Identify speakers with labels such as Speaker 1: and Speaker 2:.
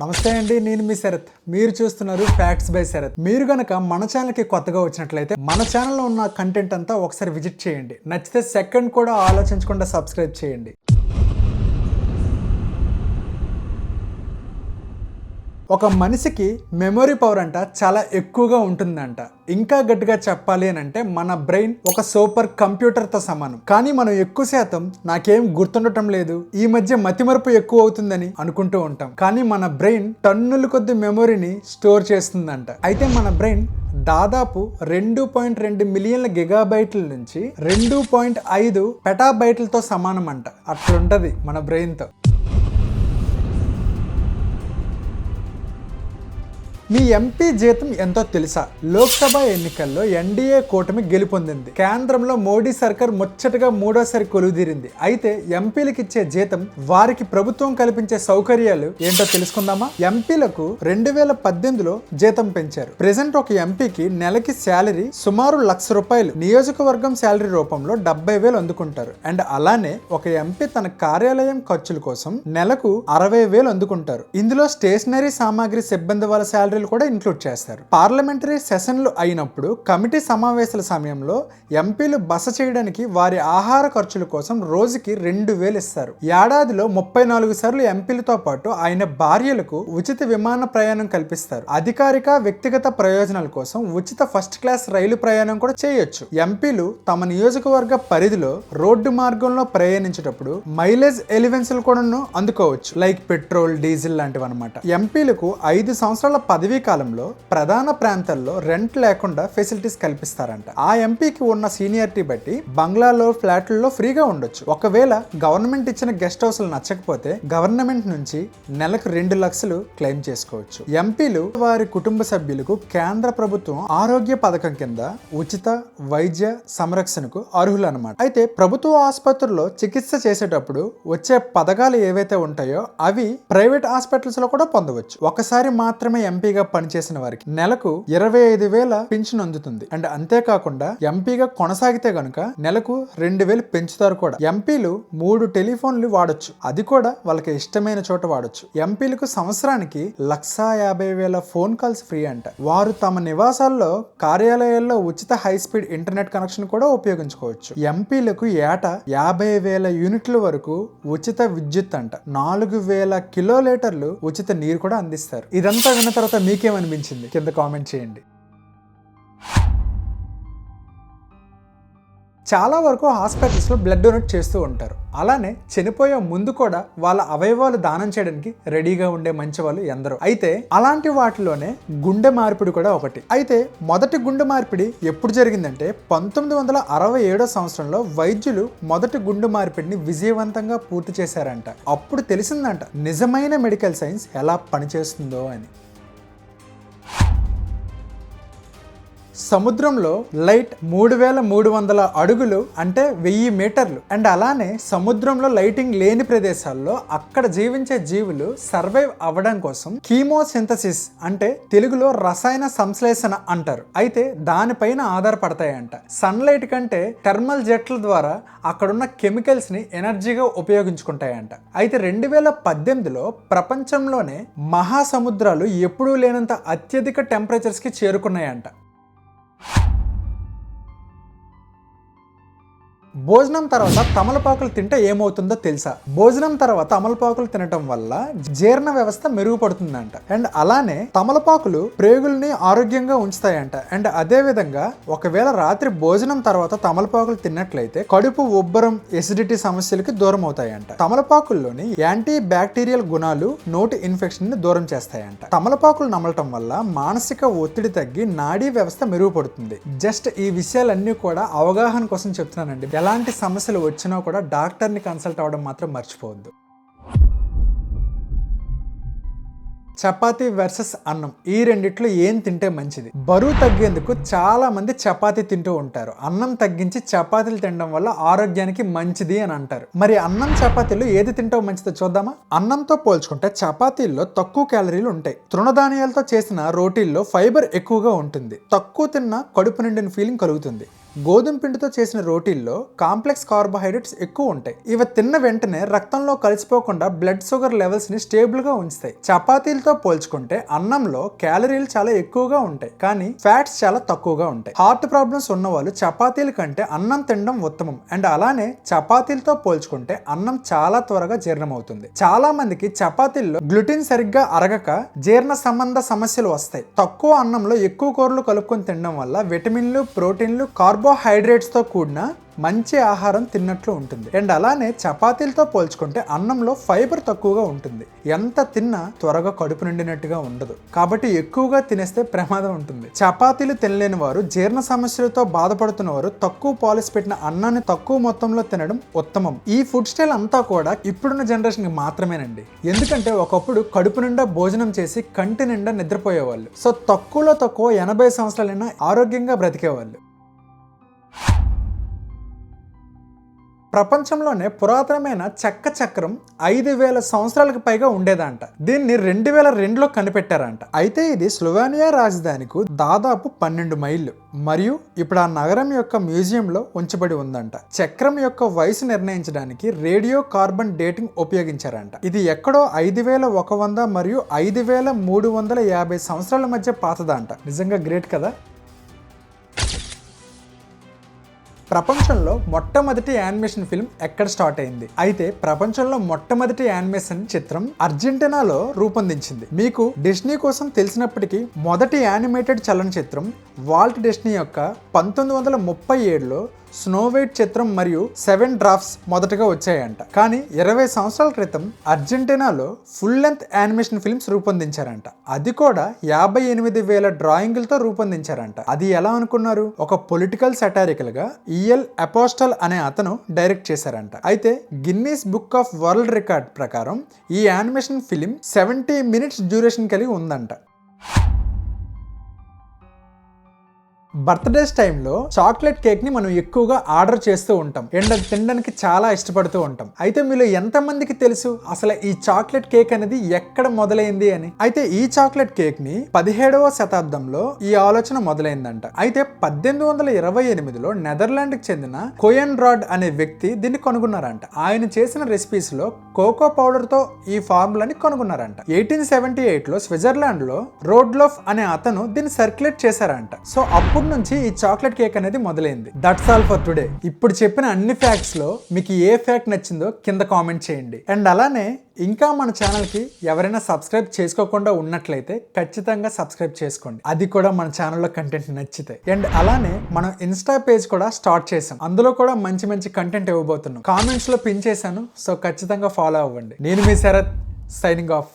Speaker 1: నమస్తే అండి నేను మీ శరత్. మీరు చూస్తున్నారు ఫ్యాక్ట్స్ బై శరత్ మీరు గనక మన ఛానల్కి కొత్తగా వచ్చినట్లయితే మన ఛానల్లో ఉన్న కంటెంట్ అంతా ఒకసారి విజిట్ చేయండి. నచ్చితే సెకండ్ కూడా ఆలోచించకుండా సబ్స్క్రైబ్ చేయండి. ఒక మనిషికి మెమొరీ పవర్ అంట చాలా ఎక్కువగా ఉంటుందంట. ఇంకా గట్టిగా చెప్పాలి అని అంటే మన బ్రెయిన్ ఒక సూపర్ కంప్యూటర్తో సమానం. కానీ మనం ఎక్కువ శాతం నాకేం గుర్తుండటం లేదు. ఈ మధ్య మతిమరుపు ఎక్కువ అవుతుందని అనుకుంటూ ఉంటాం. కానీ మన బ్రెయిన్ టన్నుల కొద్ది మెమొరీని స్టోర్ చేస్తుందంట. అయితే మన బ్రెయిన్ దాదాపు రెండు పాయింట్ రెండు మిలియన్ల గిగాబైట్ల నుంచి రెండు పాయింట్ ఐదు పెటాబైట్లతో సమానం అంట అట్లుంటది మన బ్రెయిన్తో. మీ ఎంపీ జీతం ఎంతో తెలుసా? లోక్సభ ఎన్నికల్లో ఎన్డీఏ కూటమి గెలుపొందింది. కేంద్రంలో మోడీ సర్కార్ ముచ్చటగా మూడోసారి కొలువుదీరింది. అయితే ఎంపీలకు ఇచ్చే జీతం వారికి ప్రభుత్వం కల్పించే సౌకర్యాలు ఏంటో తెలుసుకుందామా? ఎంపీలకు రెండు వేల పద్దెనిమిదిలో జీతం పెంచారు. ప్రెసెంట్ ఒక ఎంపీకి నెలకి శాలరీ సుమారు లక్ష రూపాయలు. నియోజకవర్గం శాలరీ రూపంలో డెబ్బై వేలు అందుకుంటారు. అండ్ అలానే ఒక ఎంపీ తన కార్యాలయం ఖర్చుల కోసం నెలకు అరవై వేలు అందుకుంటారు. ఇందులో స్టేషనరీ సామాగ్రి సిబ్బంది వాళ్ళ శాలరీలు కూడా ఇంక్లూడ్ చేస్తారు. పార్లమెంటరీ సెషన్లు అయినప్పుడు కమిటీ సమావేశాల సమయంలో ఎంపీలు బస చేయడానికి వారి ఆహార ఖర్చుల కోసం రోజుకి రెండు వేలు ఇస్తారు. ఏడాదిలో ముప్పై నాలుగు సార్లు ఎంపీలతో పాటు ఆయన భార్యలకు ఉచిత విమాన ప్రయాణం కల్పిస్తారు. అధికారిక వ్యక్తిగత ప్రయోజనాల కోసం ఉచిత ఫస్ట్ క్లాస్ రైలు ప్రయాణం కూడా చేయొచ్చు. ఎంపీలు తమ నియోజకవర్గ పరిధిలో రోడ్డు మార్గంలో ప్రయాణించేటప్పుడు మైలేజ్ ఎలివెన్స్లు కూడా అందుకోవచ్చు. లైక్ పెట్రోల్ డీజిల్ లాంటివి అనమాట ఎంపీలకు ఐదు సంవత్సరాల పదవి కాలంలో ప్రధాన ప్రాంతాల్లో రెంట్ లేకుండా ఫెసిలిటీస్ కల్పిస్తారంట. ఆ ఎంపీకి ఉన్న సీనియారిటీ బట్టి బంగ్లాలో ఫ్లాట్లలో ఫ్రీగా ఉండొచ్చు. ఒకవేళ గవర్నమెంట్ ఇచ్చిన గెస్ట్ హౌస్లు నచ్చకపోతే గవర్నమెంట్ నుంచి నెలకు రెండు లక్షలు క్లెయిమ్ చేసుకోవచ్చు. ఎంపీలు వారి కుటుంబ సభ్యులకు కేంద్ర ప్రభుత్వం ఆరోగ్య పథకం కింద ఉచిత వైద్య సంరక్షణకు అర్హులు అనమాట అయితే ప్రభుత్వ ఆసుపత్రుల్లో చికిత్స చేసేటప్పుడు వచ్చే పథకాలు ఏవైతే ఉంటాయో అవి ప్రైవేట్ హాస్పిటల్స్లో కూడా పొందవచ్చు. ఒకసారి మాత్రమే ఎంపీగా పనిచేసిన వారికి నెలకు ఇరవై ఐదు వేల పింఛన్ అందుతుంది. అండ్ అంతేకాకుండా ఎంపీగా కొనసాగితే గనుక నెలకు రెండు వేలు పెంచుతారు కూడా. ఎంపీలు మూడు టెలిఫోన్లు వాడొచ్చు. అది కూడా వాళ్ళకి ఇష్టమైన చోట వాడొచ్చు. ఎంపీలకు సంవత్సరానికి లక్షా యాభై వేల ఫోన్ కాల్స్ ఫ్రీ అంట. వారు తమ నివాసాల్లో కార్యాలయాల్లో ఉచిత హై స్పీడ్ ఇంటర్నెట్ కనెక్షన్ కూడా ఉపయోగించుకోవచ్చు. ఎంపీలకు ఏటా యాభై వేల యూనిట్ల వరకు ఉచిత విద్యుత్ అంట. నాలుగు వేల కిలోలీటర్లు ఉచిత నీరు కూడా అందిస్తారు. ఇదంతా విన్న తర్వాత మీకేమనిపించింది? కింద కామెంట్ చేయండి. చాలా వరకు హాస్పిటల్స్లో బ్లడ్ డొనేట్ చేస్తూ ఉంటారు. అలానే చనిపోయే ముందు కూడా వాళ్ళ అవయవాలు దానం చేయడానికి రెడీగా ఉండే మంచి వాళ్ళు ఎందరో. అయితే అలాంటి వాటిలోనే గుండె మార్పిడి కూడా ఒకటి. అయితే మొదటి గుండె మార్పిడి ఎప్పుడు జరిగిందంటే పంతొమ్మిది వందల అరవై ఏడో సంవత్సరంలో వైద్యులు మొదటి గుండె మార్పిడిని విజయవంతంగా పూర్తి చేశారంట. అప్పుడు తెలిసిందంట నిజమైన మెడికల్ సైన్స్ ఎలా పనిచేస్తుందో అని. సముద్రంలో లైట్ మూడు వేల మూడు వందల అడుగులు అంటే వెయ్యి మీటర్లు. అండ్ అలానే సముద్రంలో లైటింగ్ లేని ప్రదేశాల్లో అక్కడ జీవించే జీవులు సర్వైవ్ అవ్వడం కోసం కీమోసింథసిస్ అంటే తెలుగులో రసాయన సంశ్లేషణ అంటారు. అయితే దానిపైన ఆధారపడతాయంట. సన్లైట్ కంటే థర్మల్ జెట్ల ద్వారా అక్కడున్న కెమికల్స్ని ఎనర్జీగా ఉపయోగించుకుంటాయంట. అయితే రెండు వేల పద్దెనిమిదిలో ప్రపంచంలోనే మహాసముద్రాలు ఎప్పుడూ లేనంత అత్యధిక టెంపరేచర్స్కి చేరుకున్నాయంట. భోజనం తర్వాత తమలపాకులు తింటే ఏమవుతుందో తెలుసా? భోజనం తర్వాత తమలపాకులు తినటం వల్ల జీర్ణ వ్యవస్థ మెరుగుపడుతుందంట. అండ్ అలానే తమలపాకులు ప్రేగుల్ని ఆరోగ్యంగా ఉంచుతాయంట. అండ్ అదే విధంగా ఒకవేళ రాత్రి భోజనం తర్వాత తమలపాకులు తిన్నట్లయితే కడుపు ఉబ్బరం ఎసిడిటీ సమస్యలకి దూరం అవుతాయంట తమలపాకుల్లోని యాంటీ బ్యాక్టీరియల్ గుణాలు నోటి ఇన్ఫెక్షన్ని దూరం చేస్తాయంట. తమలపాకులు నమలటం వల్ల మానసిక ఒత్తిడి తగ్గి నాడీ వ్యవస్థ మెరుగుపడుతుంది. జస్ట్ ఈ విషయాలన్నీ కూడా అవగాహన కోసం చెప్తున్నానండి. ఎలా ఎలాంటి సమస్యలు వచ్చినా కూడా డాక్టర్ని కన్సల్ట్ అవ్వడం మాత్రం మర్చిపోవద్దు. చపాతీ వర్సెస్ అన్నం ఈ రెండిట్లో ఏం తింటే మంచిది? బరువు తగ్గేందుకు చాలా మంది చపాతి తింటూ ఉంటారు. అన్నం తగ్గించి చపాతీలు తినడం వల్ల ఆరోగ్యానికి మంచిది అని అంటారు. మరి అన్నం చపాతీలు ఏది తింటావు మంచిదో చూద్దామా? అన్నంతో పోల్చుకుంటే చపాతీల్లో తక్కువ క్యాలరీలు ఉంటాయి. తృణధాన్యాలతో చేసిన రోటీల్లో ఫైబర్ ఎక్కువగా ఉంటుంది. తక్కువ తిన్న కడుపు నిండిన ఫీలింగ్ కలుగుతుంది. గోధుమ పిండితో చేసిన రోటీల్లో కాంప్లెక్స్ కార్బోహైడ్రేట్స్ ఎక్కువ ఉంటాయి. ఇవి తిన్న వెంటనే రక్తంలో కలిసిపోకుండా బ్లడ్ షుగర్ లెవెల్స్ని స్టేబుల్గా ఉంచుతాయి. చపాతీలతో పోల్చుకుంటే అన్నంలో క్యాలరీలు చాలా ఎక్కువగా ఉంటాయి. కానీ ఫ్యాట్స్ చాలా తక్కువగా ఉంటాయి. హార్ట్ ప్రాబ్లమ్స్ ఉన్న వాళ్ళు చపాతీల కంటే అన్నం తినడం ఉత్తమం. అండ్ అలానే చపాతీలతో పోల్చుకుంటే అన్నం చాలా త్వరగా జీర్ణమవుతుంది. చాలా మందికి చపాతీల్లో గ్లూటిన్ సరిగ్గా అరగక జీర్ణ సంబంధ సమస్యలు వస్తాయి. తక్కువ అన్నంలో ఎక్కువ కూరలు కలుపుకొని తినడం వల్ల విటమిన్లు ప్రోటీన్లు కార్బో కార్బోహైడ్రేట్స్తో కూడిన మంచి ఆహారం తిన్నట్లు ఉంటుంది. అండ్ అలానే చపాతీలతో పోల్చుకుంటే అన్నంలో ఫైబర్ తక్కువగా ఉంటుంది. ఎంత తిన్నా త్వరగా కడుపు నిండినట్టుగా ఉండదు. కాబట్టి ఎక్కువగా తినేస్తే ప్రమాదం ఉంటుంది. చపాతీలు తినలేని వారు జీర్ణ సమస్యలతో బాధపడుతున్న వారు తక్కువ పాలిస్ పెట్టిన అన్నాన్ని తక్కువ మొత్తంలో తినడం ఉత్తమం. ఈ ఫుడ్ స్టైల్ అంతా కూడా ఇప్పుడున్న జనరేషన్కి మాత్రమేనండి. ఎందుకంటే ఒకప్పుడు కడుపు నిండా భోజనం చేసి కంటి నిండా నిద్రపోయేవాళ్ళు. సో తక్కువలో తక్కువ ఎనభై సంవత్సరాలైనా ఆరోగ్యంగా బ్రతికేవాళ్ళు. ప్రపంచంలోనే పురాతనమైన చెక్క చక్రం ఐదు వేల సంవత్సరాలకు పైగా ఉండేదంట. దీన్ని రెండు వేల రెండులో కనిపెట్టారంట. అయితే ఇది స్లోవేనియా రాజధానికి దాదాపు పన్నెండు మైళ్ళు. మరియు ఇప్పుడు ఆ నగరం యొక్క మ్యూజియంలో ఉంచబడి ఉందంట. చక్రం యొక్క వయసు నిర్ణయించడానికి రేడియో కార్బన్ డేటింగ్ ఉపయోగించారంట. ఇది ఎక్కడో ఐదు వేల ఒక వంద మరియు ఐదు వేల మూడు వందల యాభై సంవత్సరాల మధ్య పాతదంట. నిజంగా గ్రేట్ కదా? ప్రపంచంలో మొట్టమొదటి యానిమేషన్ ఫిల్మ్ ఎక్కడ స్టార్ట్ అయింది? అయితే ప్రపంచంలో మొట్టమొదటి యానిమేషన్ చిత్రం అర్జెంటీనాలో రూపొందించింది. మీకు డిస్నీ కోసం తెలిసినప్పటికీ మొదటి యానిమేటెడ్ చలనచిత్రం వాల్ట్ డిస్నీ యొక్క పంతొమ్మిది వందల ముప్పై ఏడులో స్నోవైట్ చిత్రం మరియు సెవెన్ డ్రాఫ్ట్స్ మొదటగా వచ్చాయంట. కానీ ఇరవై సంవత్సరాల క్రితం అర్జెంటీనాలో ఫుల్ లెంత్ యానిమేషన్ ఫిల్మ్స్ రూపొందించారంట. అది కూడా యాభై ఎనిమిది వేల డ్రాయింగులతో రూపొందించారంట. అది ఎలా అనుకున్నారు? ఒక పొలిటికల్ సెటారికల్గా ఈఎల్ అపోస్టల్ అనే అతను డైరెక్ట్ చేశారంట. అయితే Guinness book of world record ప్రకారం ఈ animation film seventy minutes duration కలిగి ఉందంట. బర్త్డేస్ టైంలో చాక్లెట్ కేక్ని మనం ఎక్కువగా ఆర్డర్ చేస్తూ ఉంటాం. అండ్ అది తినడానికి చాలా ఇష్టపడుతూ ఉంటాం. అయితే మీలో ఎంతమందికి తెలుసు అసలు ఈ చాక్లెట్ కేక్ అనేది ఎక్కడ మొదలైంది అని? అయితే ఈ చాక్లెట్ కేక్ని పదిహేడవ శతాబ్దంలో ఈ ఆలోచన మొదలైందంట. అయితే పద్దెనిమిది వందల ఇరవై ఎనిమిదిలో నెదర్లాండ్కి చెందిన కోయన్ రాడ్ అనే వ్యక్తి దీన్ని కనుగొన్నారంట. ఆయన చేసిన రెసిపీస్లో కోకో పౌడర్తో ఈ ఫార్ములాని కనుగొన్నారంట. ఎయిటీన్ సెవెంటీ ఎయిట్లో స్విట్జర్లాండ్లో రోడ్లోఫ్ అనే అతను దీన్ని సర్క్యులేట్ చేశారంట. సో అప్పుడు నుంచి ఈ చాక్లెట్ కేక్ అనేది మొదలైంది. దట్స్ ఆల్ ఫర్ టుడే ఇప్పుడు చెప్పిన అన్ని ఫ్యాక్ట్స్లో మీకు ఏ ఫ్యాక్ట్ నచ్చిందో కింద కామెంట్ చేయండి. అండ్ అలానే ఇంకా మన ఛానల్కి ఎవరైనా సబ్స్క్రైబ్ చేసుకోకుండా ఉన్నట్లయితే ఖచ్చితంగా సబ్స్క్రైబ్ చేసుకోండి. అది కూడా మన ఛానల్లో కంటెంట్ నచ్చితే. అండ్ అలానే మనం ఇన్స్టా పేజ్ కూడా స్టార్ట్ చేసాం అందులో కూడా మంచి మంచి కంటెంట్ ఇవ్వబోతున్నాం. కామెంట్స్లో పిన్ చేశాను సో ఖచ్చితంగా ఫాలో అవ్వండి. నేను మీ శరత్ సైనింగ్ ఆఫ్